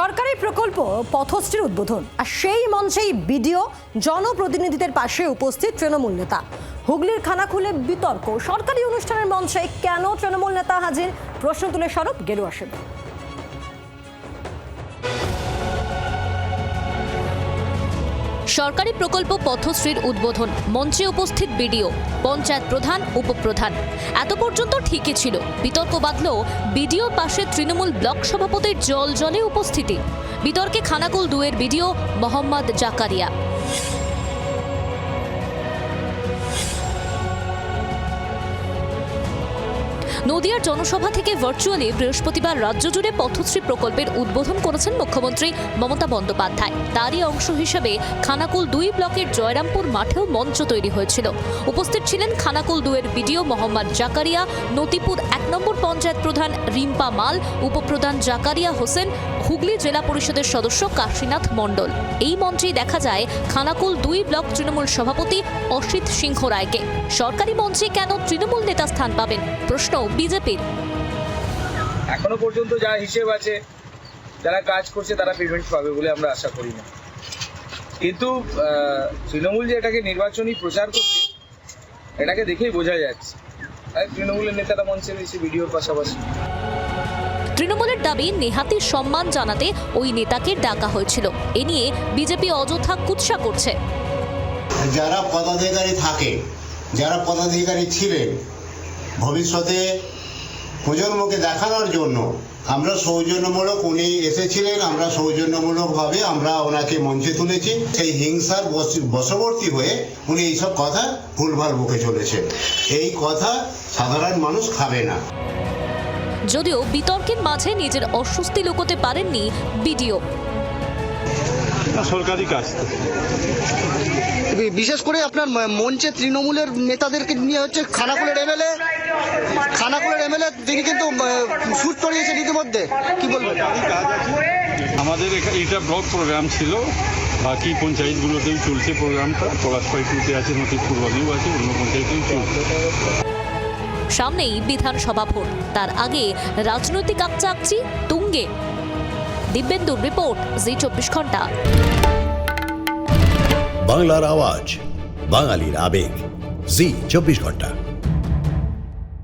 সরকারি প্রকল্প পথশ্রীর উদ্বোধন। আর সেই মঞ্চেই বিডিও, জনপ্রতিনিধিদের পাশে উপস্থিত তৃণমূল নেতা। হুগলির খানা খুলে বিতর্ক। সরকারি অনুষ্ঠানের মঞ্চে কেন তৃণমূল নেতা হাজির? প্রশ্ন তুলে স্বরূপ গেরুয়া সেবা সরকারি প্রকল্প পথশ্রীর উদ্বোধন মঞ্চে উপস্থিত বিডিও, পঞ্চায়েত প্রধান, উপপ্রধান। এত পর্যন্ত ঠিকই ছিল। বিতর্ক বাঁধলো বিডিও পাশে তৃণমূল ব্লক সভাপতির জল জলে উপস্থিতি। বিতর্কে খানাকুল দুয়ের বিডিও মোহাম্মদ জাকারিয়া। নদিয়ার জনসভা থেকে ভার্চুয়ালি বৃহস্পতিবার রাজ্য জুড়ে পথশ্রী প্রকল্পের উদ্বোধন করেছেন মুখ্যমন্ত্রী মমতা বন্দ্যোপাধ্যায়। তারই অংশ হিসেবে খানাকুল দুই ব্লকের জয়রামপুর মাঠেও মঞ্চ তৈরি হয়েছিল। উপস্থিত ছিলেন খানাকুল দুয়ের বিডিও মোহাম্মদ জাকারিয়া নতিপুর এক নম্বর পঞ্চায়েত প্রধান রিম্পা মাল, উপপ্রধান জাকারিয়া হোসেন, হুগলি জেলা পরিষদের সদস্য কাশীনাথ মণ্ডল। এই মঞ্চেই দেখা যায় খানাকুল দুই ব্লক তৃণমূল সভাপতি অসিত সিংহ রায়কে। সরকারি মঞ্চে কেন তৃণমূল নেতা স্থান পাবেন? প্রশ্ন বিজেপির। এখনও পর্যন্ত যা হিসেব আছে যারা কাজ করছে তারা পেমেন্ট পাবে বলে আমরা আশা করি না। কিন্তু তৃণমূল যে এটাকে নির্বাচনী প্রচার করছে এটাকে দেখেই বোঝা যাচ্ছে। তৃণমূলের নেতারা মঞ্চে রয়েছে ভিডিওর পাশাপাশি। তৃণমূলের দাবি নেহাতি সম্মান জানাতে ওই নেতাকে ডাকা হয়েছিল। এ নিয়ে বিজেপি অযথা কুৎসা করছে। যারা পদাধিকারী থাকে যারা পদাধিকারী ছিলেন ভবিষ্যতে প্রজন্মকে দেখানোর জন্য আমরা সৌজন্যমূলক উনি এসেছিলেন আমরা সৌজন্যমূলকভাবে আমরা ওনাকে মঞ্চে তুলেছি। সেই হিংসার বশবর্তী হয়ে উনি এইসব কথা ভুলভাল বকে চলেছেন। এই কথা সাধারণ মানুষ খাবে না। যদিও বিতর্কের মাঝে নিজের অস্বস্তি লুকোতে পারেননি বিডিও। সরকারি কাজ বিশেষ করে আপনার মঞ্চে তৃণমূলের নেতাদেরকে নিয়ে হচ্ছে খানাকুলের এমএলএ খানাকুলের এমএলএ তিনি কিন্তু সুট চড়িয়েছেন ইতিমধ্যে। কি বলবেন? আমাদের এটা ব্লক প্রোগ্রাম ছিল। বাকি পঞ্চায়েতগুলোতেও চলছে প্রোগ্রামটা। পলাশপাইটুতে আছে নথিপুর বাদেও আছে অন্য পঞ্চায়েতেও চলছে। সামনেই বিধানসভা ভোট। তার আগে রাজনৈতিক আকচাকচি তুঙ্গে। দিব্যেন্দুর রিপোর্ট জি চব্বিশ ঘণ্টা। বাংলার আওয়াজ বাঙালির আবেগ জি চব্বিশ ঘণ্টা।